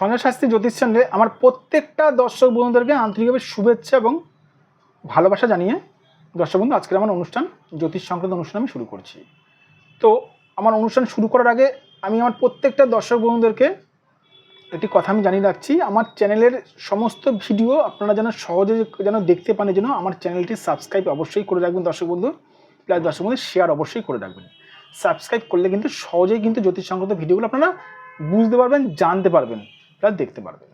সঞ্জয় শাস্ত্রী জ্যোতিষ চ্যানেলে আমার প্রত্যেকটা দর্শক বন্ধুদেরকে আন্তরিকভাবে শুভেচ্ছা এবং ভালোবাসা জানিয়ে, দর্শক বন্ধু, আজকের আমার অনুষ্ঠান, জ্যোতিষ সংক্রান্ত অনুষ্ঠান আমি শুরু করছি। তো আমার অনুষ্ঠান শুরু করার আগে আমি আমার প্রত্যেকটা দর্শক বন্ধুদেরকে একটি কথা আমি জানিয়ে রাখছি। আমার চ্যানেলের সমস্ত ভিডিও আপনারা যেন সহজে যেন দেখতে পান জন্য আমার চ্যানেলটি সাবস্ক্রাইব অবশ্যই করে রাখবেন, দর্শক বন্ধু। প্লাস দর্শক বন্ধু শেয়ার অবশ্যই করে রাখবেন। সাবস্ক্রাইব করলে কিন্তু সহজেই কিন্তু জ্যোতিষ সংক্রান্ত ভিডিওগুলো আপনারা বুঝতে পারবেন, জানতে পারবেন। প্লাস দেখতে পারবেন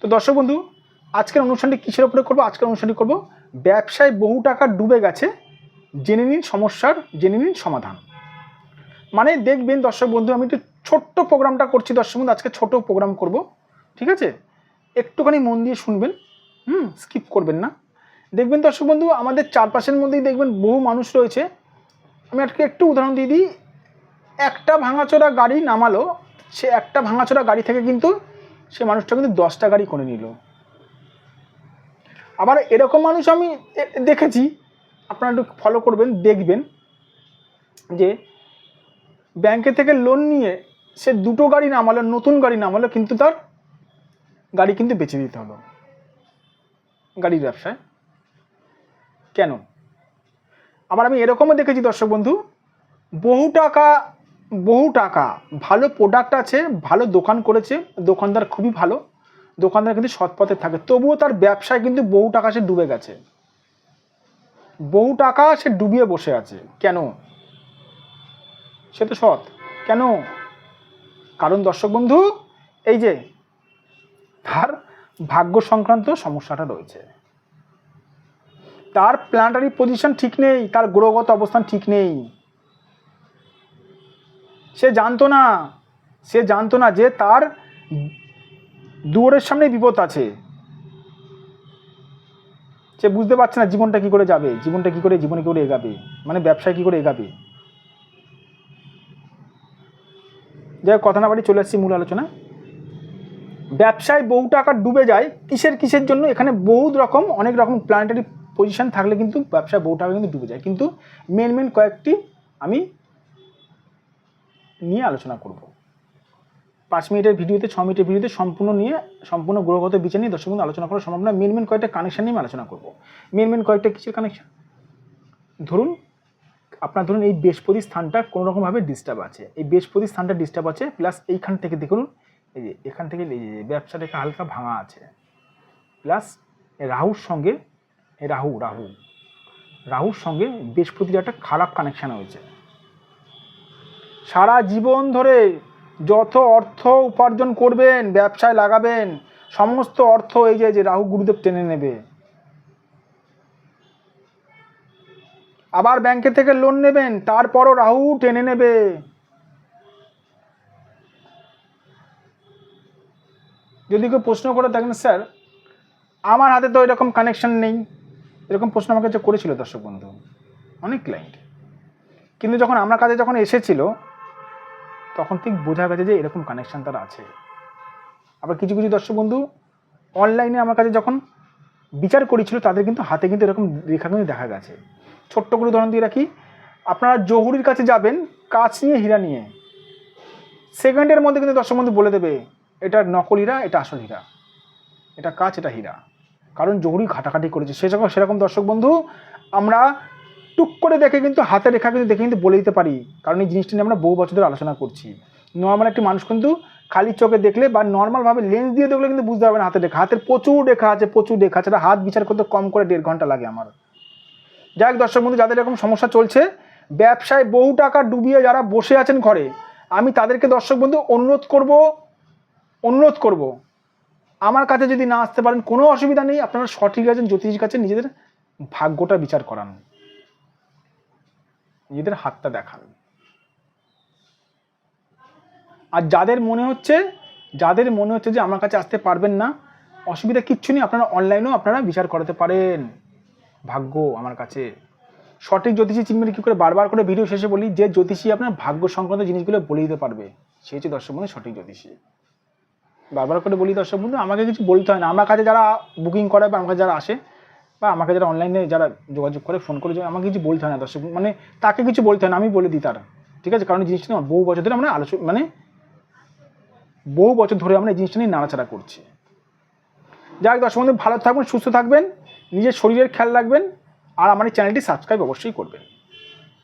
তো দর্শক বন্ধু, আজকের অনুষ্ঠানটি কিসের উপরে করব? আজকের অনুষ্ঠানটি করব, ব্যবসায় বহু টাকা ডুবে গেছে, জেনে নিন সমস্যার, জেনে নিন সমাধান। মানে দেখবেন দর্শক বন্ধু, আমি একটু ছোট্ট প্রোগ্রামটা করছি দর্শক বন্ধু, আজকে ছোট প্রোগ্রাম করব, ঠিক আছে? একটুখানি মন দিয়ে শুনবেন, হুম, স্কিপ করবেন না। দেখবেন দর্শক বন্ধু, আমাদের চারপাশের মধ্যেই দেখবেন বহু মানুষ রয়েছে। আমি আজকে একটু উদাহরণ দিয়ে দিই, একটা ভাঙাচোরা গাড়ি নামালো, সে একটা ভাঙাচোরা গাড়ি থেকে কিন্তু সে মানুষটা কিন্তু দশটা গাড়ি করে নিল। আবার এরকম মানুষ আমি দেখেছি, আপনারা একটু ফলো করবেন, দেখবেন যে ব্যাংকে থেকে লোন নিয়ে সে দুটো গাড়ি নামালো, নতুন গাড়ি নামালো, কিন্তু তার গাড়ি কিন্তু বেচে দিতে হলো। গাড়ির ব্যবসায়। কেন? আবার আমি এরকমও দেখেছি দর্শক বন্ধু, বহু টাকা বহু টাকা। ভালো প্রোডাক্ট আছে, ভালো দোকান করেছে, দোকানদার খুবই ভালো। দোকানদার কিন্তু সৎ পথে থাকে। তবুও তার ব্যবসায় কিন্তু বহু টাকা সে ডুবে গেছে। বহু টাকা সে ডুবিয়ে বসে আছে। কেন? সে তো সৎ। কেন? কারণ দর্শক বন্ধু, এই যে তার ভাগ্য সংক্রান্ত সমস্যাটা রয়েছে। তার প্ল্যান্টারি পজিশন ঠিক নেই, তার গ্রহগত অবস্থান ঠিক নেই। সে জানতো না, সে জানতো না যে তার দুয়ারের সামনে বিপদ আছে। সে বুঝতে পারছে না জীবনটা কি করে যাবে, জীবনটা কি করে জীবনে কি করে এগাবে মানে ব্যবসায় কি করে এগাবে। যাই কথা না বাড়ি চলে আসছি মূল আলোচনা। ব্যবসায় বহু টাকা ডুবে যায়, কিসের কিসের জন্য? এখানে বহুত রকম, অনেক রকম প্ল্যানেটারি পজিশন থাকলে কিন্তু ব্যবসায় বহু টাকা কিন্তু ডুবে যায়। কিন্তু মেন মেন কয়েকটি আমি নিয়ে আলোচনা করব। পাঁচ মিনিটের ভিডিওতে, ছ মিনিটের ভিডিওতে সম্পূর্ণ নিয়ে, সম্পূর্ণ গ্রহগত বিচার নিয়ে দর্শক আলোচনা করা সম্ভব না মেন মেন কয়েকটা কানেকশন নিয়ে আলোচনা করব। মেন মেন কয়েকটা কিসের কানেকশন ধরুন, আপনার ধরুন এই বৃহস্পতি স্থানটা কোনো রকমভাবে ডিস্টার্ব আছে। এই বৃহস্পতি স্থানটা ডিস্টার্ব আছে প্লাস এইখান থেকে দেখুন, এই যে এখান থেকে এই যে ব্যবসা রেখা হালকা ভাঙা আছে। প্লাস রাহুর সঙ্গে, রাহু রাহু, রাহুর সঙ্গে বৃহস্পতির একটা খারাপ কানেকশান হয়েছে। সারা জীবন ধরে যত অর্থ উপার্জন করবেন, ব্যবসায় লাগাবেন, সমস্ত অর্থ এই যে যে রাহু গুরুদেব টেনে নেবে। আবার ব্যাংকে থেকে লোন নেবেন, তারপরও রাহু টেনে নেবে। যদি কেউ প্রশ্ন করে থাকেন স্যার, আমার হাতে তো এরকম কানেকশন নেই। এরকম প্রশ্ন আমার কাছে করেছিল দর্শক বন্ধু, অনেক ক্লায়েন্ট কিন্তু যখন আমার কাছে যখন এসেছিল তখন ঠিক বোঝা গেছে যে এরকম কানেকশান তার আছে। আবার কিছু কিছু দর্শক বন্ধু অনলাইনে আমার কাছে যখন বিচার করেছিল, তাদের কিন্তু হাতে কিন্তু এরকম রেখা কিন্তু দেখা গেছে। ছোট্ট করে উদাহরণ দিয়ে রাখি, আপনারা জহুরির কাছে যাবেন, কাজ নিয়ে হীরা নিয়ে। সেকেন্ডের মধ্যে কিন্তু দর্শক বন্ধু বলে দেবে, এটা নকল হীরা, এটা আসল হীরা। এটা কাজ, এটা হীরা। কারণ জহুরি ঘাটাঘাটি করেছে। সেরকম সেরকম দর্শক বন্ধু, আমরা টুক করে দেখে কিন্তু, হাতে রেখা কিন্তু দেখে কিন্তু বলে দিতে পারি। কারণ এই জিনিসটা নিয়ে আমরা বহু বছর ধরে আলোচনা করছি। নর্মাল একটি মানুষ কিন্তু খালি চোখে দেখলে বা নর্মালভাবে লেন্স দিয়ে দেখলে কিন্তু বুঝতে পারবে না হাতের রেখা। হাতের প্রচুর রেখা আছে, প্রচুর রেখা আছে। হাত বিচার করতে কম করে দেড় ঘণ্টা লাগে আমার। যাই হোক দর্শক বন্ধু, যাদের এরকম সমস্যা চলছে, ব্যবসায় বহু টাকা ডুবিয়ে যারা বসে আছেন ঘরে, আমি তাদেরকে দর্শক বন্ধু অনুরোধ করব অনুরোধ করব, আমার কাছে যদি না আসতে পারেন, কোনো অসুবিধা নেই। আপনারা সঠিক আছেন জ্যোতিষ কাছে নিজেদের ভাগ্যটা বিচার করান। নিজেদের হাতটা দেখান। আর যাদের মনে হচ্ছে, যাদের মনে হচ্ছে যে আমার কাছে আসতে পারবেন না, অসুবিধা কিচ্ছু নেই, আপনারা অনলাইনেও আপনারা বিচার করাতে পারেন। ভাগ্য আমার কাছে। সঠিক জ্যোতিষী চিনবেন কী করে? বারবার করে ভিডিও শেষে বলি, যে জ্যোতিষী আপনার ভাগ্য সংক্রান্ত জিনিসগুলো বলে দিতে পারবে, সে হচ্ছে দর্শক বন্ধু সঠিক জ্যোতিষী। বারবার করে বলি দর্শক বন্ধু, আমাকে কিছু বলতে হয় না। আমার কাছে যারা বুকিং করে বা আমার কাছে যারা আসে বা আমাকে যারা অনলাইনে যারা যোগাযোগ করে ফোন করে আমাকে কিছু বলতে হয় না। দর্শক মানে তাকে কিছু বলতে হয় না, আমি বলে দিই তারা। ঠিক আছে? কারণ জিনিসটা নিয়ে বহু বছর ধরে আমরা আলোচনা মানে বহু বছর ধরে আমরা এই জিনিসটা নিয়ে নাড়াচাড়া করছি। যাই দর্শক বন্ধু, ভালো থাকবেন সুস্থ থাকবেন, নিজের শরীরের খেয়াল রাখবেন, আর আমার এই চ্যানেলটি সাবস্ক্রাইব অবশ্যই করবেন।